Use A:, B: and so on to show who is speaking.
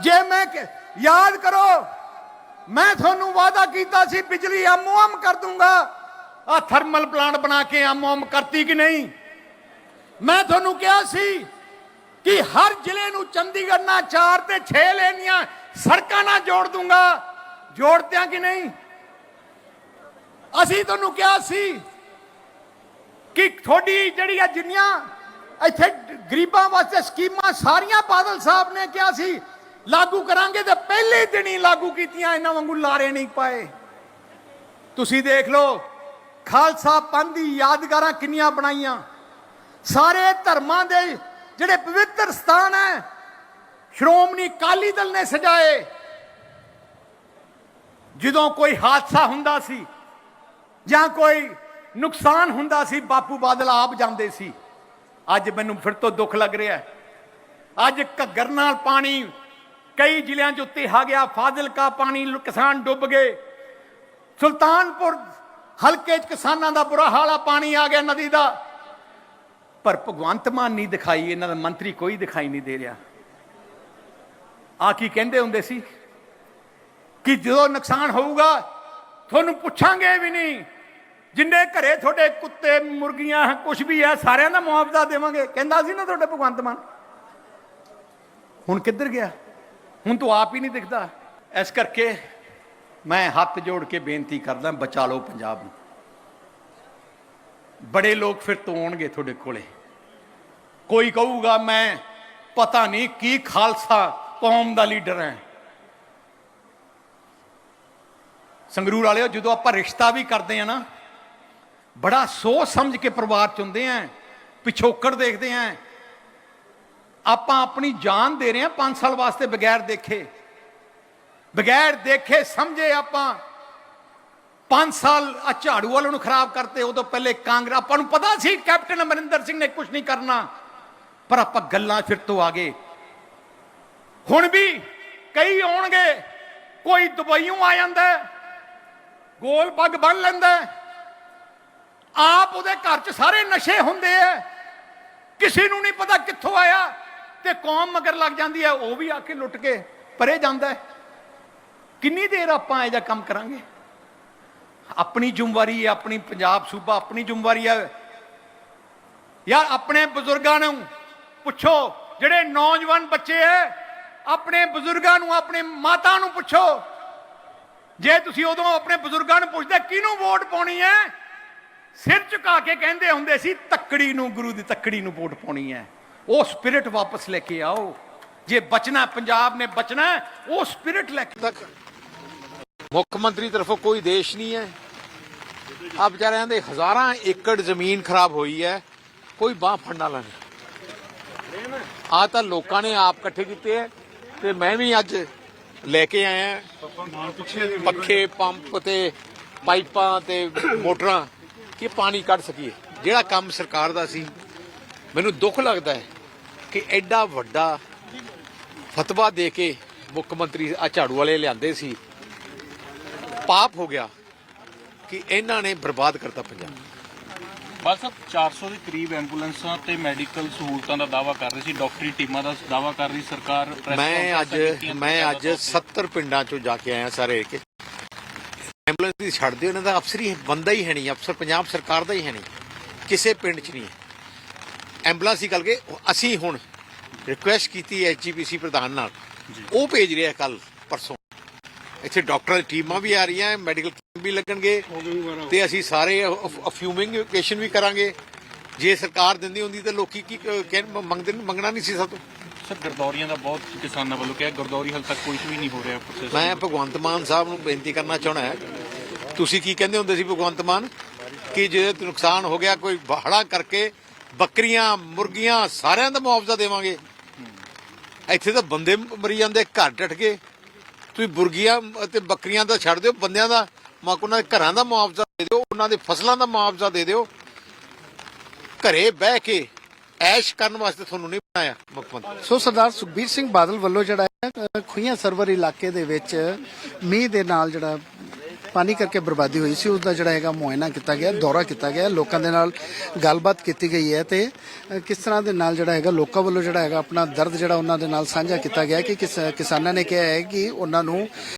A: ਜੇ ਮੈਂ ਯਾਦ ਕਰੋ, ਮੈਂ ਤੁਹਾਨੂੰ ਵਾਅਦਾ ਕੀਤਾ ਸੀ, ਬਿਜਲੀ ਆਮੋਆਮ ਕਰ ਦੂੰਗਾ। ਆ ਥਰਮਲ ਪਲਾਂਟ ਬਣਾ ਕੇ ਆਮੋਆਮ ਕਰਤੀ ਕਿ ਨਹੀਂ? ਮੈਂ ਤੁਹਾਨੂੰ ਕਿਹਾ ਸੀ ਕਿ ਹਰ ਜ਼ਿਲ੍ਹੇ ਨੂੰ ਚੰਡੀਗੜ੍ਹ ਨਾਲ 4 ਤੇ 6 ਲੈਣੀਆਂ ਸੜਕਾਂ ਨਾਲ ਜੋੜ ਦੂੰਗਾ। ਜੋੜਦਿਆਂ ਕਿ ਨਹੀਂ? ਅਸੀਂ ਤੁਹਾਨੂੰ ਕਿਹਾ ਸੀ ਕਿ ਤੁਹਾਡੀ ਜਿਹੜੀ ਆ ਜਿੰਨੀਆਂ ਇੱਥੇ ਗਰੀਬਾਂ ਵਾਸਤੇ ਸਕੀਮਾਂ ਸਾਰੀਆਂ ਬਾਦਲ ਸਾਹਿਬ ਨੇ ਕਿਹਾ ਸੀ ਲਾਗੂ ਕਰਾਂਗੇ ਤੇ ਪਹਿਲੇ ਦਿਨ ਹੀ ਲਾਗੂ ਕੀਤੀਆਂ ਇਹਨਾਂ ਵਾਂਗੂ ਲਾਰੇ ਨਹੀਂ ਪਾਏ। ਤੁਸੀਂ ਦੇਖ ਲਓ, ਖਾਲਸਾ ਪੰਥ ਦੀ ਯਾਦਗਾਰਾਂ ਕਿੰਨੀਆਂ ਬਣਾਈਆਂ। ਸਾਰੇ ਧਰਮਾਂ ਦੇ ਜਿਹੜੇ ਪਵਿੱਤਰ ਸਥਾਨ ਹੈ, ਸ਼੍ਰੋਮਣੀ ਅਕਾਲੀ ਦਲ ਨੇ ਸਜਾਏ। ਜਦੋਂ ਕੋਈ ਹਾਦਸਾ ਹੁੰਦਾ ਸੀ ਜਾਂ ਕੋਈ ਨੁਕਸਾਨ ਹੁੰਦਾ ਸੀ, ਬਾਪੂ ਬਾਦਲ ਆਪ ਜਾਂਦੇ ਸੀ। ਅੱਜ ਮੈਨੂੰ ਫਿਰ ਤੋਂ ਦੁੱਖ ਲੱਗ ਰਿਹਾ ਅੱਜ ਘੱਗਰ ਨਾਲ ਪਾਣੀ ਕਈ ਜ਼ਿਲ੍ਹਿਆਂ 'ਚ ਉੱਤੇ ਆ ਗਿਆ, ਫਾਜ਼ਿਲਕਾ ਪਾਣੀ, ਕਿਸਾਨ ਡੁੱਬ ਗਏ। ਸੁਲਤਾਨਪੁਰ ਹਲਕੇ 'ਚ ਕਿਸਾਨਾਂ ਦਾ ਬੁਰਾ ਹਾਲ ਆ, ਪਾਣੀ ਆ ਗਿਆ ਨਦੀ ਦਾ। ਪਰ ਭਗਵੰਤ ਮਾਨ ਨਹੀਂ ਦਿਖਾਈ, ਇਹਨਾਂ ਦਾ ਮੰਤਰੀ ਕੋਈ ਦਿਖਾਈ ਨਹੀਂ ਦੇ ਰਿਹਾ। ਆ ਕੀ ਕਹਿੰਦੇ ਹੁੰਦੇ ਸੀ? ਕਿ ਜਦੋਂ ਨੁਕਸਾਨ ਹੋਊਗਾ, ਤੁਹਾਨੂੰ ਪੁੱਛਾਂਗੇ ਵੀ ਨਹੀਂ। ਜਿੰਨੇ ਘਰੇ ਤੁਹਾਡੇ ਕੁੱਤੇ, ਮੁਰਗੀਆਂ ਕੁਝ ਵੀ ਹੈ, ਸਾਰਿਆਂ ਦਾ ਮੁਆਵਜ਼ਾ ਦੇਵਾਂਗੇ। ਕਹਿੰਦਾ ਸੀ ਨਾ ਤੁਹਾਡੇ ਭਗਵੰਤ ਮਾਨ। ਹੁਣ ਕਿੱਧਰ ਗਿਆ? ਹੁਣ ਤੂੰ ਆਪ ਹੀ ਨਹੀਂ ਦਿਖਦਾ। ਇਸ ਕਰਕੇ ਮੈਂ ਹੱਥ ਜੋੜ ਕੇ ਬੇਨਤੀ ਕਰਦਾ, ਬਚਾ ਲਓ ਪੰਜਾਬ ਨੂੰ। ਬੜੇ ਲੋਕ ਫਿਰ ਤੋਂ ਆਉਣਗੇ ਤੁਹਾਡੇ ਕੋਲੇ। ਕੋਈ ਕਹੂਗਾ, ਮੈਂ ਪਤਾ ਨਹੀਂ ਕੀ ਖਾਲਸਾ ਕੌਮ ਦਾ ਲੀਡਰ ਹੈ। ਸੰਗਰੂਰ ਵਾਲਿਓ, ਜਦੋਂ ਆਪਾਂ ਰਿਸ਼ਤਾ ਵੀ ਕਰਦੇ ਆ ਨਾ, ਬੜਾ ਸੋਚ ਸਮਝ ਕੇ ਪਰਿਵਾਰ ਚੁੰਦੇ ਆ ਪਿਛੋਕੜ ਦੇਖਦੇ ਆ ਆਪਾਂ ਆਪਣੀ ਜਾਨ ਦੇ ਰਹੇ ਆ 5 ਸਾਲ ਵਾਸਤੇ ਬਗੈਰ ਦੇਖੇ। ਬਗੈਰ ਦੇਖੇ ਸਮਝੇ ਆਪਾਂ। 5 ਸਾਲ ਆ ਝਾੜੂ ਵਾਲੇ ਨੂੰ ਖਰਾਬ ਕਰਤੇ, ਉਦੋਂ ਪਹਿਲੇ ਕਾਂਗਰਸ, ਆਪਾਂ ਨੂੰ ਪਤਾ ਸੀ ਕੈਪਟਨ ਅਮਰਿੰਦਰ ਸਿੰਘ ਨੇ ਕੁਝ ਨਹੀਂ ਕਰਨਾ। ਪਰ ਆਪਾਂ ਗੱਲਾਂ ਫਿਰ ਤੋਂ ਆ ਗਏ। ਹੁਣ ਵੀ ਕਈ ਆਉਣਗੇ, ਕੋਈ ਦੁਬਈੋਂ ਆ ਜਾਂਦਾ ਗੋਲ ਪੱਗ ਬੰਨ ਲੈਂਦਾ ਆਪ ਉਹਦੇ ਘਰ 'ਚ ਸਾਰੇ ਨਸ਼ੇ ਹੁੰਦੇ ਐ ਕਿਸੇ ਨੂੰ ਨਹੀਂ ਪਤਾ ਕਿੱਥੋਂ ਆਇਆ। ਤੇ ਕੌਮ ਮਗਰ ਲੱਗ ਜਾਂਦੀ ਹੈ, ਉਹ ਵੀ ਆ ਕੇ ਲੁੱਟ ਕੇ ਪਰੇ ਜਾਂਦਾ ਹੈ। ਕਿੰਨੀ ਦੇਰ ਆਪਾਂ ਇਹ ਜਿਹਾ ਕੰਮ ਕਰਾਂਗੇ? ਆਪਣੀ ਜ਼ਿੰਮੇਵਾਰੀ ਹੈ, ਆਪਣੀ ਪੰਜਾਬ ਸੂਬਾ, ਆਪਣੀ ਜ਼ਿੰਮੇਵਾਰੀ ਹੈ। ਯਾਰ, ਆਪਣੇ ਬਜ਼ੁਰਗਾਂ ਨੂੰ ਪੁੱਛੋ, ਜਿਹੜੇ ਨੌਜਵਾਨ ਬੱਚੇ ਐ ਆਪਣੇ ਬਜ਼ੁਰਗਾਂ ਨੂੰ, ਆਪਣੇ ਮਾਤਾ ਨੂੰ ਪੁੱਛੋ। ਜੇ ਤੁਸੀਂ ਉਦੋਂ ਆਪਣੇ ਬਜ਼ੁਰਗਾਂ ਨੂੰ ਪੁੱਛਦੇ, ਕਿਹਨੂੰ ਵੋਟ ਪਾਉਣੀ ਹੈ? ਸਿਰ ਝੁਕਾ ਕੇ ਕਹਿੰਦੇ ਹੁੰਦੇ ਸੀ, ਤੱਕੜੀ ਨੂੰ, ਗੁਰੂ ਦੀ ਤੱਕੜੀ ਨੂੰ ਵੋਟ ਪਾਉਣੀ ਹੈ। ਉਹ ਸਪਿਰਿਟ ਵਾਪਸ ਲੈ ਕੇ ਆਓ। ਜੇ ਬਚਣਾ, ਪੰਜਾਬ ਨੇ ਬਚਣਾ, ਉਹ ਸਪਿਰਿਟ ਲੈ ਕੇ
B: ਤੱਕ। ਮੁੱਖ ਮੰਤਰੀ ਤਰਫੋਂ ਕੋਈ ਦੇਸ਼ ਨਹੀਂ ਹੈ। ਆ ਵਿਚਾਰਿਆਂ ਦੇ ਹਜ਼ਾਰਾਂ ਏਕੜ ਜ਼ਮੀਨ ਖਰਾਬ ਹੋਈ ਹੈ। ਕੋਈ ਬਾਹ ਫੜਨ ਵਾਲਾ ਨਹੀਂ। ਆ ਤਾਂ ਲੋਕਾਂ ਨੇ ਆਪ ਇਕੱਠੇ ਕੀਤੇ ਹੈ ਤੇ ਮੈਂ ਵੀ ਅੱਜ ਲੈ ਕੇ ਆਇਆ ਪੱਖੇ, ਪੰਪ ਤੇ ਪਾਈਪਾਂ ਤੇ ਮੋਟਰਾਂ ਕਿ ਪਾਣੀ ਕੱਢ ਸਕੀਏ। ਜਿਹੜਾ ਕੰਮ ਸਰਕਾਰ ਦਾ ਸੀ, ਮੈਨੂੰ ਦੁੱਖ ਲੱਗਦਾ ਹੈ। ਕਿ ਐਡਾ ਵੱਡਾ ਫਤਵਾ ਦੇ ਕੇ ਮੁੱਖ ਮੰਤਰੀ ਆ ਝਾੜੂ ਵਾਲੇ ਲਿਆਂਦੇ ਸੀ। ਪਾਪ ਹੋ ਗਿਆ ਕਿ ਇਹਨਾਂ ਨੇ ਬਰਬਾਦ ਕਰਤਾ ਪੰਜਾਬ।
C: ਬਸ 400 ਦੇ ਕਰੀਬ ਐਂਬੂਲੈਂਸਾਂ ਤੇ ਮੈਡੀਕਲ ਸਹੂਲਤਾਂ ਦਾ ਦਾਵਾ ਕਰ ਰਹੀ ਸੀ ਡਾਕਟਰੀ ਟੀਮਾਂ ਦਾ ਦਾਵਾ ਕਰ ਰਹੀ ਸਰਕਾਰ
B: ਮੈਂ ਅੱਜ ਮੈਂ ਅੱਜ
C: ਜ਼ਿਆਦਾ
B: 70 ਪਿੰਡਾਂ ਚੋਂ ਜਾ ਕੇ ਆਇਆ ਸਾਰੇ ਕਿ ਐਂਬੂਲੈਂਸ ਦੀ ਛੱਡ ਦਿਓ ਇਹਨਾਂ ਦਾ ਅਫਸਰ ਹੀ ਬੰਦਾ ਹੀ ਹੈ ਨਹੀਂ ਅਫਸਰ ਪੰਜਾਬ ਸਰਕਾਰ ਦਾ ਹੀ ਹੈ ਨਹੀਂ। ਕਿਸੇ ਪਿੰਡ 'ਚ ਨਹੀਂ ਹੈ। ਐਂਬੂਲੈਂਸ ਹੀ ਕਰਕੇ ਅਸੀਂ ਹੁਣ ਰਿਕੁਐਸਟ ਕੀਤੀ ਐਚਜੀਪੀਸੀ ਪ੍ਰਧਾਨ ਨਾਲ। ਉਹ ਭੇਜ ਰਿਹਾ ਕੱਲ ਪਰਸੋਂ। ਇੱਥੇ ਡਾਕਟਰਾਂ ਦੀ ਟੀਮਾਂ ਵੀ ਆ ਰਹੀਆਂ ਮੈਡੀਕਲ ਕੈਂਪ ਵੀ ਲੱਗਣਗੇ। ਤੇ ਅਸੀਂ ਸਾਰੇ ਫਿਊਮਿੰਗੇਸ਼ਨ ਵੀ ਕਰਾਂਗੇ। ਜੇ ਸਰਕਾਰ ਦਿੰਦੀ ਹੁੰਦੀ ਤਾਂ ਲੋਕੀ ਕੀ ਕ- ਮੰਗਦੇ ਮੰਗਣਾ ਨਹੀਂ ਸੀ ਸਾਤੋਂ
C: ਸਰ ਗਰਦੌਰੀਆਂ ਦਾ ਬਹੁਤ ਕਿਸਾਨਾਂ ਵੱਲੋਂ ਕਿਹਾ ਗਰਦੌਰੀ ਹਾਲ ਤੱਕ ਕੋਈ ਵੀ ਨਹੀਂ ਹੋ ਰਿਹਾ।
B: ਮੈਂ ਭਗਵੰਤ ਮਾਨ ਸਾਹਿਬ ਨੂੰ ਬੇਨਤੀ ਕਰਨਾ ਚਾਹਣਾ ਹੈ। ਤੁਸੀਂ ਕੀ ਕਹਿੰਦੇ ਹੁੰਦੇ ਸੀ ਭਗਵੰਤ ਮਾਨ? ਕਿ ਜੇ ਨੁਕਸਾਨ ਹੋ ਗਿਆ ਕੋਈ ਬਾਹੜਾ ਕਰਕੇ ਬੱਕਰੀਆਂ, ਮੁਰਗੀਆਂ, ਸਾਰਿਆਂ ਦਾ ਮੁਆਵਜ਼ਾ ਦੇਵਾਂਗੇ। ਇੱਥੇ ਤਾਂ ਬੰਦੇ ਮਰੀ ਜਾਂਦੇ, ਘਰ ਟੱਟ ਗਏ। ਤੁਸੀਂ ਮੁਰਗੀਆਂ ਅਤੇ ਬੱਕਰੀਆਂ ਦਾ ਛੱਡ ਦਿਓ, ਬੰਦਿਆਂ ਦਾ ਮਾਕ ਉਹਨਾਂ ਦੇ ਘਰਾਂ ਦਾ ਮੁਆਵਜ਼ਾ ਦੇ ਦਿਓ, ਉਹਨਾਂ ਦੇ ਫਸਲਾਂ ਦਾ ਮੁਆਵਜ਼ਾ ਦੇ ਦਿਓ। ਘਰੇ ਬਹਿ ਕੇ ਐਸ਼ ਕਰਨ ਵਾਸਤੇ ਤੁਹਾਨੂੰ ਨਹੀਂ ਬਣਾਇਆ, ਮੁੱਖ ਮੰਤਰੀ।
D: ਸੋ ਸਰਦਾਰ ਸੁਖਬੀਰ ਸਿੰਘ ਬਾਦਲ ਵੱਲੋਂ ਜਿਹੜਾ ਹੈ ਖੁਈਆਂ ਸਰਵਰ ਇਲਾਕੇ ਦੇ ਵਿੱਚ ਮੀਂਹ ਦੇ ਨਾਲ ਜਿਹੜਾ ਪਾਣੀ ਕਰਕੇ ਬਰਬਾਦੀ ਹੋਈ ਸੀ ਉਸ ਦਾ ਜਿਹੜਾ ਹੈਗਾ ਮੁਆਇਨਾ ਕੀਤਾ ਗਿਆ, ਦੌਰਾ ਕੀਤਾ ਗਿਆ, ਲੋਕਾਂ ਦੇ ਨਾਲ ਗੱਲਬਾਤ ਕੀਤੀ ਗਈ ਹੈ ਤੇ ਕਿਸ ਤਰ੍ਹਾਂ ਦੇ ਨਾਲ ਜਿਹੜਾ ਹੈਗਾ, ਲੋਕਾਂ ਵੱਲੋਂ ਜਿਹੜਾ ਹੈਗਾ ਆਪਣਾ ਦਰਦ ਜਿਹੜਾ ਉਹਨਾਂ ਦੇ ਨਾਲ ਸਾਂਝਾ ਕੀਤਾ ਗਿਆ ਕਿ ਕਿਸਾਨਾਂ ਨੇ ਕਿਹਾ ਹੈ ਕਿ ਉਹਨਾਂ ਨੂੰ